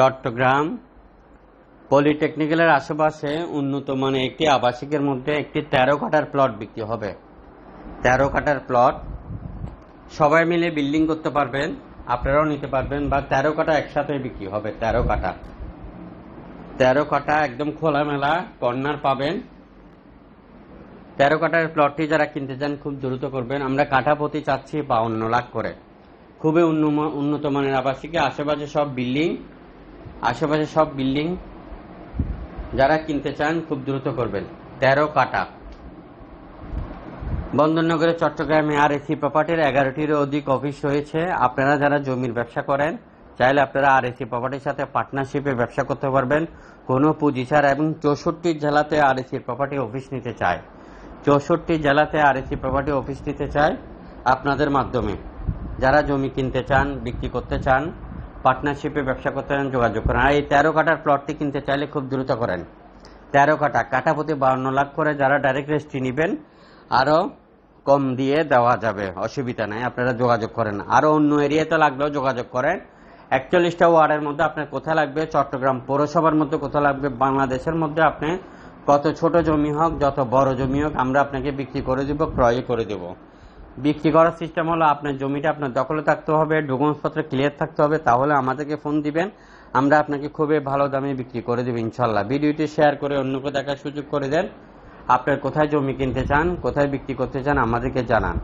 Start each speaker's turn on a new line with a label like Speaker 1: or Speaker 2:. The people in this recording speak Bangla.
Speaker 1: চট্টগ্রাম পলিটেকনিক্যালের আশেপাশে উন্নত মানের একটি আবাসিকের মধ্যে একটি তেরো কাঠার প্লট বিক্রি হবে। তেরো কাটার প্লট সবাই মিলে বিল্ডিং করতে পারবেন, আপনারাও নিতে পারবেন, বা তেরো কাঠা একসাথে বিক্রি হবে, তেরো কাঠা। তেরো কাঠা একদম খোলামেলা কর্নার পাবেন। তেরো কাঠার প্লটটি যারা কিনতে চান, খুব দ্রুত করবেন। আমরা কাঠা প্রতি চাচ্ছি বাউন্ন লাখ করে। খুবই উন্নত মানের আবাসিকে, আশেপাশে সব বিল্ডিং আশেপাশে সব বিল্ডিং যারা কিনতে চান খুব দ্রুত করবেন। তেরো কাটা। বন্দরনগরে চট্টগ্রামে আর এসি প্রপার্টির এগারোটিরও অধিক অফিস রয়েছে। আপনারা যারা জমির ব্যবসা করেন, চাইলে আপনারা আর এসি প্রপার্টির সাথে পার্টনারশিপে ব্যবসা করতে পারবেন। কোনো পুঁজি ছাড়া এবং চৌষট্টি জেলাতে আর এসি প্রপার্টি অফিস নিতে চায়। চৌষট্টি জেলাতে আর এসি প্রপার্টি অফিস নিতে চায় আপনাদের মাধ্যমে। যারা জমি কিনতে চান, বিক্রি করতে চান পার্টনারশিপে ব্যবসা করতে চান, যোগাযোগ করেন। আর এই তেরো কাটার প্লটটি কিনতে চাইলে খুব দ্রুত করেন। তেরো কাটা কাটা প্রতি বাউন্ন লাখ করে যারা ডাইরেক্ট রেজিস্ট্রি নেবেন আরও কম দিয়ে দেওয়া যাবে। অসুবিধা নাই, আপনারা যোগাযোগ করেন। আরও অন্য এরিয়াতে লাগলেও যোগাযোগ করেন। একচল্লিশটা ওয়ার্ডের মধ্যে আপনার কোথায় লাগবে? চট্টগ্রাম পৌরসভার মধ্যে কোথায় লাগবে? বাংলাদেশের মধ্যে আপনি কত ছোট জমি হোক, যত বড় জমি হোক, আমরা আপনাকে বিক্রি করে দিব, ক্রয় করে দেব। বিক্রি করার সিস্টেম হলো আপনার জমিটা আপনার দখলে থাকতে হবে ডকুমেন্টসপত্র ক্লিয়ার থাকতে হবে, তাহলে আমাদেরকে ফোন দিবেন। আমরা আপনাকে খুবই ভালো দামে বিক্রি করে দেবো ইনশাল্লাহ ভিডিওটি শেয়ার করে অন্যকে দেখার সুযোগ করে দেন। আপনার কোথায় জমি কিনতে চান, কোথায় বিক্রি করতে চান আমাদেরকে জানান।